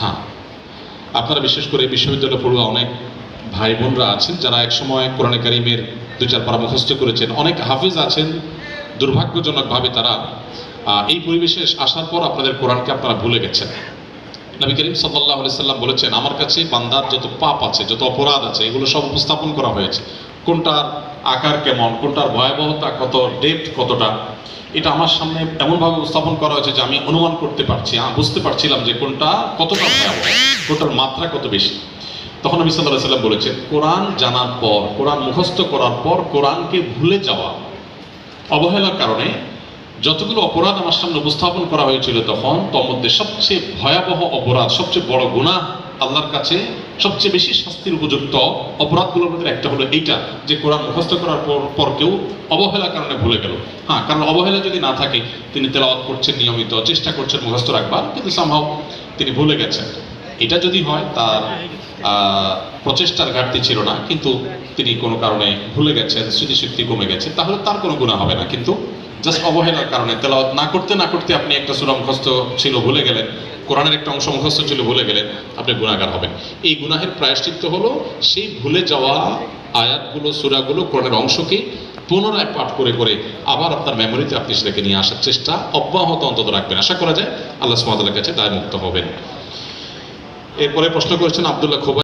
হ্যাঁ। আপনারা বিশেষ করে বিশ্ববিদ্যালয় পড়ুয়া অনেক ভাই বোনরা আছেন যারা একসময় কোরআনে কারিমের দু চার পারা মুখস্থ করেছেন। অনেক হাফিজ আছেন, দুর্ভাগ্যজনকভাবে তারা এই পরিবেশে আসার পর আপনাদের কোরআনকে আপনারা ভুলে গেছেন। নবী করিম সাল্লাহ সাল্লাম বলেছেন, আমার কাছে বান্দার যত পাপ আছে, যত অপরাধ আছে, এগুলো সব উপস্থাপন করা হয়েছে। কোনটার আকার কেমন কোনটার ভয়াবহতা কত ডেপথ কতটা, এটা আমার সামনে এমনভাবে উপস্থাপন করা হয়েছে যে আমি অনুমান করতে পারছি বুঝতে পারছিলাম যে কোনটা কতটা ভয়াবহ, কোনটার মাত্রা কত বেশি। তখন আমি সাল্লাহ সাল্লাম বলেছেন, কোরআন জানার পর, কোরআন মুখস্থ করার পর কোরআনকে ভুলে যাওয়া অবহেলার কারণে যতগুলো অপরাধ আমার সামনে উপস্থাপন করা হয়েছিল তখন, তোর মধ্যে সবচেয়ে ভয়াবহ অপরাধ, সবচেয়ে বড় গুণা আল্লাহর কাছে সবচেয়ে বেশি শাস্তির উপযুক্ত অপরাধগুলোর মধ্যে একটা হলো এইটা, যে কোরআন মুখস্থ করার পর পর কেউ অবহেলার কারণে ভুলে গেল। হ্যাঁ কারণ অবহেলা যদি না থাকে, তিনি তেলাওয়াত করছেন নিয়মিত, চেষ্টা করছেন মুখস্থ রাখবার, কিন্তু সম্ভব তিনি ভুলে গেছেন। এটা যদি হয়, তার প্রচেষ্টার ঘাটতি ছিল না, কিন্তু তিনি কোনো কারণে ভুলে গেছেন, স্মৃতিশক্তি কমে গেছে, তাহলে তার কোনো গুণা হবে না। কিন্তু জাস্ট অবহেলার কারণে তেলাওয়াত না করতে না করতে আপনি একটা সুরা মুখস্থ ছিল, ভুলে গেলেন কোরআনের একটা অংশ মুখস্থ ছিল, ভুলে গেলেন, আপনি গুণাগার হবেন। এই গুনাহের প্রায়শ্চিত্ত হলো, সেই ভুলে যাওয়া আয়াতগুলো, সুরাগুলো, কোরআনের অংশকে পুনরায় পাঠ করে করে আবার আপনার মেমোরিতে আপনি সেটাকে নিয়ে আসার চেষ্টা অব্যাহত অন্তত রাখবেন। আশা করা যায় আল্লাহ সুমাতার কাছে দায় মুক্ত হবেন। এরপরে প্রশ্ন করেছেন আবদুল্লাহ খোবা